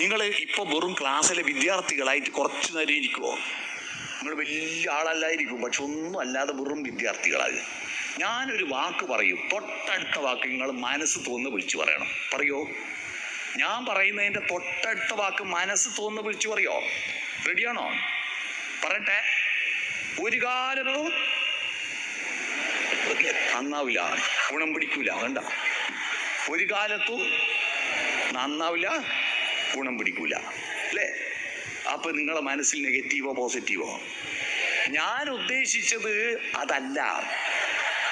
നിങ്ങൾ ഇപ്പൊ വെറും ക്ലാസ്സിലെ വിദ്യാർത്ഥികളായിട്ട് കുറച്ചു നേരം ഇരിക്കുമോ നിങ്ങൾ വലിയ ആളല്ലായിരിക്കും പക്ഷെ ഒന്നും അല്ലാതെ വെറും വിദ്യാർത്ഥികളായി. ഞാനൊരു വാക്ക് പറയും തൊട്ടടുത്ത വാക്ക് നിങ്ങൾ മനസ്സ് തോന്ന് വിളിച്ചു പറയണം. പറയോ? ഞാൻ പറയുന്നതിന്റെ തൊട്ടടുത്ത വാക്ക് മനസ്സ് തോന്ന് വിളിച്ചു പറയോ? റെഡിയാണോ? പറയട്ടെ. ഒരു കാലത്തും നന്നാവില്ല. ഗുണം പിടിക്കൂല വേണ്ട ഒരു കാലത്തും നന്നാവില്ല. ഗുണം പിടിക്കൂല. അല്ലേ? അപ്പൊ നിങ്ങളെ മനസ്സിൽ നെഗറ്റീവോ പോസിറ്റീവോ? ഞാൻ ഉദ്ദേശിച്ചത് അതല്ല.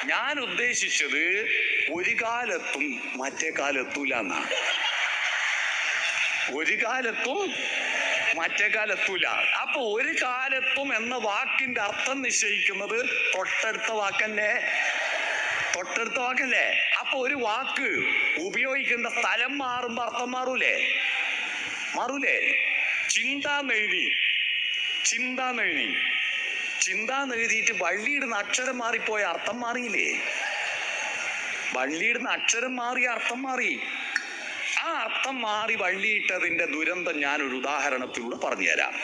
ഞാൻ ഉദ്ദേശിച്ചത് ഒരു കാലത്തും മറ്റേ കാലെത്തൂല എന്നാണ്. ഒരു കാലത്തും മറ്റേ കാലെത്തൂല. അപ്പൊ ഒരു കാലത്തും എന്ന വാക്കിന്റെ അർത്ഥം നിശ്ചയിക്കുന്നത് തൊട്ടടുത്ത വാക്കല്ലേ? തൊട്ടടുത്ത വാക്കല്ലേ? അപ്പൊ ഒരു വാക്ക് ഉപയോഗിക്കേണ്ട സ്ഥലം മാറുമ്പോ അർത്ഥം മാറൂലേ? മാറൂലേ? ചിന്താന്നെഴുതി ചിന്താന്നെഴുതി ചിന്താന്നെഴുതിയിട്ട് വള്ളിയിടുന്ന അക്ഷരം മാറിപ്പോയ അർത്ഥം മാറിയില്ലേ? വള്ളിയിടുന്ന അക്ഷരം മാറി അർത്ഥം മാറി. ആ അർത്ഥം മാറി വള്ളിയിട്ടതിന്റെ ദുരന്തം ഞാൻ ഒരു ഉദാഹരണത്തിലൂടെ പറഞ്ഞുതരാം.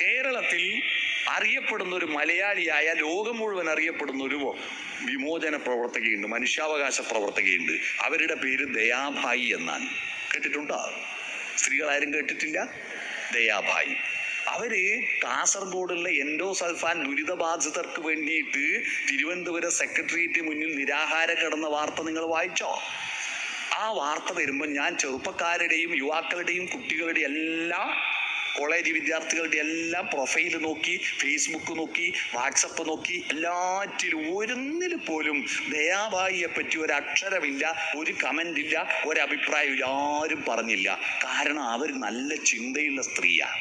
കേരളത്തിൽ അറിയപ്പെടുന്ന ഒരു മലയാളിയായ ലോകം മുഴുവൻ അറിയപ്പെടുന്ന ഒരു വിമോചന പ്രവർത്തകയുണ്ട് മനുഷ്യാവകാശ പ്രവർത്തകയുണ്ട്. അവരുടെ പേര് ദയാഭായി എന്നാണ്. കേട്ടിട്ടുണ്ടോ? സ്ത്രീകളാരും കേട്ടിട്ടില്ല. ദയാഭായി. അവർ കാസർഗോഡുള്ള എൻഡോ സൽഫാൻ ദുരിതബാധിതർക്ക് വേണ്ടിയിട്ട് തിരുവനന്തപുരം സെക്രട്ടേറിയറ്റ് മുന്നിൽ നിരാഹാരം കിടന്ന വാർത്ത നിങ്ങൾ വായിച്ചോ? ആ വാർത്ത വരുമ്പോൾ ഞാൻ ചെറുപ്പക്കാരുടെയും യുവാക്കളുടെയും കുട്ടികളുടെയും എല്ലാം കോളേജ് വിദ്യാർത്ഥികളുടെ എല്ലാം പ്രൊഫൈൽ നോക്കി ഫേസ്ബുക്ക് നോക്കി വാട്സപ്പ് നോക്കി എല്ലാറ്റിലും ഒരുന്നിൽ പോലും ദയാബായിയെ പറ്റി ഒരു അക്ഷരമില്ല ഒരു കമന്റ് ഇല്ല ഒരു അഭിപ്രായമില്ല ആരും പറഞ്ഞില്ല. കാരണം അവർ നല്ല ചിന്തയുള്ള സ്ത്രീയാണ്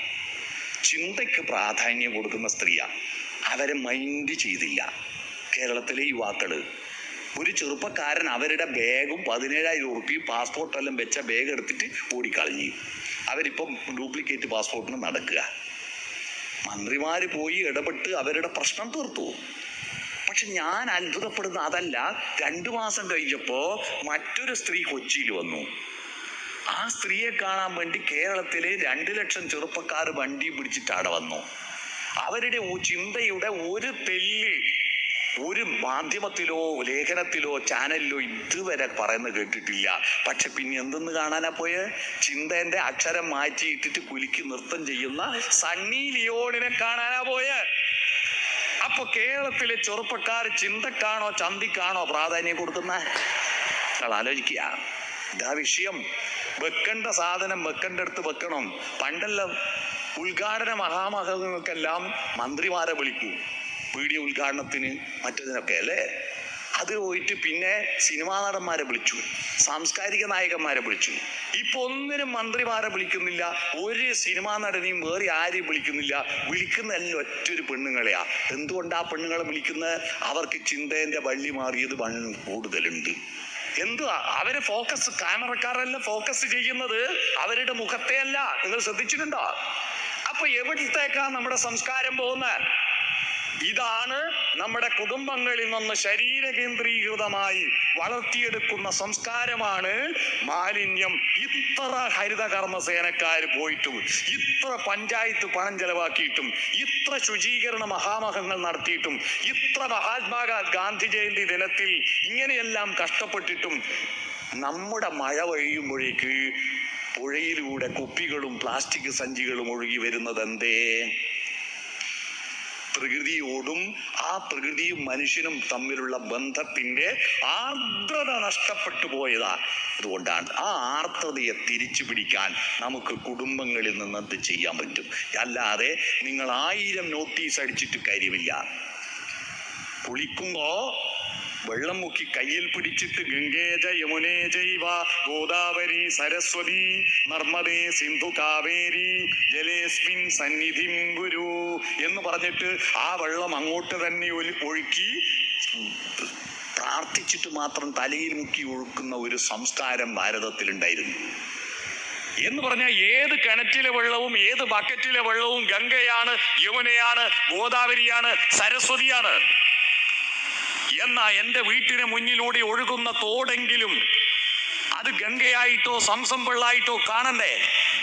ചിന്തയ്ക്ക് പ്രാധാന്യം കൊടുക്കുന്ന സ്ത്രീയാണ് അവരെ മൈൻഡ് ചെയ്തില്ല. കേരളത്തിലെ യുവാക്കൾ. ഒരു ചെറുപ്പക്കാരൻ അവരുടെ ബാഗും പതിനേഴായിരം ഉറുപ്പിയും പാസ്പോർട്ടെല്ലാം വെച്ച ബാഗ് എടുത്തിട്ട് ഓടിക്കളഞ്ഞു. അവരിപ്പം ഡ്യൂപ്ലിക്കേറ്റ് പാസ്പോർട്ടിന് നടക്കുക. മന്ത്രിമാർ പോയി ഇടപെട്ട് അവരുടെ പ്രശ്നം തീർത്തു. പക്ഷെ ഞാൻ അത്ഭുതപ്പെടുന്ന അതല്ല രണ്ടു മാസം കഴിഞ്ഞപ്പോ മറ്റൊരു സ്ത്രീ കൊച്ചിയിൽ വന്നു. ആ സ്ത്രീയെ കാണാൻ വേണ്ടി കേരളത്തിലെ രണ്ട് ലക്ഷം ചെറുപ്പക്കാർ വണ്ടി പിടിച്ചിട്ട് അവിടെ വന്നു. അവരുടെ ചിന്തയുടെ ഒരു തെല്ല് ഒരു മാധ്യമത്തിലോ ലേഖനത്തിലോ ചാനലിലോ ഇതുവരെ പറയുന്നത് കേട്ടിട്ടില്ല. പക്ഷെ പിന്നെ എന്തെന്ന് കാണാനാ പോയ? ചിന്തന്റെ അക്ഷരം മാറ്റിയിട്ടിട്ട് കുലുക്കി നൃത്തം ചെയ്യുന്ന സണ്ണി ലിയോണിനെ കാണാനാ പോയ. അപ്പൊ കേരളത്തിലെ ചെറുപ്പക്കാർ ചിന്തക്കാണോ ചന്തിക്കാണോ പ്രാധാന്യം കൊടുക്കുന്ന? ആലോചിക്കുക. ഇതാ വിഷയം. വെക്കേണ്ട സാധനം വെക്കേണ്ട അടുത്ത് വെക്കണം. പണ്ടെല്ലാം ഉദ്ഘാടന മഹാമഹങ്ങൾക്കെല്ലാം മന്ത്രിമാരെ വിളിക്കൂ. വീഡിയോ ഉദ്ഘാടനത്തിന് മറ്റതിനൊക്കെ അല്ലേ? അത് പോയിട്ട് പിന്നെ സിനിമാ നടന്മാരെ വിളിച്ചു. സാംസ്കാരിക നായകന്മാരെ വിളിച്ചു. ഇപ്പൊ ഒന്നിനും മന്ത്രിമാരെ വിളിക്കുന്നില്ല. ഒരു സിനിമാ നടനെയും വേറെ ആരെയും വിളിക്കുന്നില്ല. വിളിക്കുന്നതെല്ലാം ഒറ്റൊരു പെണ്ണുങ്ങളെയാ. എന്തുകൊണ്ടാ പെണ്ണുങ്ങളെ വിളിക്കുന്നത്? അവർക്ക് ചിന്തേന്റെ വള്ളി മാറിയത് വണ്ണം കൂടുതലുണ്ട്. എന്തുവാ? അവർ ഫോക്കസ് ക്യാമറക്കാരെല്ലാം ഫോക്കസ് ചെയ്യുന്നത്. അവരുടെ മുഖത്തെയല്ല. നിങ്ങൾ ശ്രദ്ധിച്ചിട്ടുണ്ടോ? അപ്പൊ എവിടത്തേക്കാ നമ്മുടെ സംസ്കാരം പോകുന്നത്? ഇതാണ് നമ്മുടെ കുടുംബങ്ങളിൽ നിന്ന് ശരീര കേന്ദ്രീകൃതമായി വളർത്തിയെടുക്കുന്ന സംസ്കാരമാണ് മാലിന്യം. ഇത്ര ഹരിതകർമ്മ കർമ്മസേനക്കാർ പോയിട്ടും ഇത്ര പഞ്ചായത്ത് പണം ചെലവാക്കിയിട്ടും ഇത്ര ശുചീകരണ മഹാമഹങ്ങൾ നടത്തിയിട്ടും ഇത്ര മഹാത്മാ ഗാന്ധി ജയന്തി ദിനത്തിൽ ഇങ്ങനെയെല്ലാം കഷ്ടപ്പെട്ടിട്ടും നമ്മുടെ മഴ പെയ്യുമ്പോഴേക്ക് പുഴയിലൂടെ കുപ്പികളും പ്ലാസ്റ്റിക് സഞ്ചികളും ഒഴുകി വരുന്നത് എന്തേ പ്രകൃതിയോടും ആ പ്രകൃതിയും മനുഷ്യനും തമ്മിലുള്ള ബന്ധത്തിന്റെ ആർദ്രത നഷ്ടപ്പെട്ടു പോയതാ. അതുകൊണ്ടാണ് ആ ആർദ്രതയെ തിരിച്ചു പിടിക്കാൻ നമുക്ക് കുടുംബങ്ങളിൽ നിന്ന് എന്ത് ചെയ്യാൻ പറ്റും? അല്ലാതെ നിങ്ങൾ ആയിരം നോട്ടീസ് അടിച്ചിട്ട് കാര്യമില്ല. കുളിക്കുമ്പോ വെള്ളം മുക്കി കയ്യിൽ പിടിച്ചിട്ട് ഗംഗേജ യമുനേ ജൈവ ഗോദാവരി സരസ്വതി നർമ്മദേ സിന്ധു കാവേരി ജലേസ്മിൻ സന്നിധിം ഗുരു എന്ന് പറഞ്ഞിട്ട് ആ വെള്ളം അങ്ങോട്ട് തന്നെ ഒഴുക്കി പ്രാർത്ഥിച്ചിട്ട് മാത്രം തലയിൽ മുക്കി ഒഴുക്കുന്ന ഒരു സംസ്കാരം ഭാരതത്തിലുണ്ടായിരുന്നു. എന്ന് പറഞ്ഞാൽ ഏത് കിണറ്റിലെ വെള്ളവും ഏത് ബക്കറ്റിലെ വെള്ളവും ഗംഗയാണ് യമുനയാണ് ഗോദാവരിയാണ് സരസ്വതിയാണ്. എന്നാ എന്റെ വീട്ടിന് മുന്നിലൂടെ ഒഴുകുന്ന തോടെങ്കിലും അത് ഗംഗയായിട്ടോ സംസംപിള്ളായിട്ടോ കാണണ്ടേ?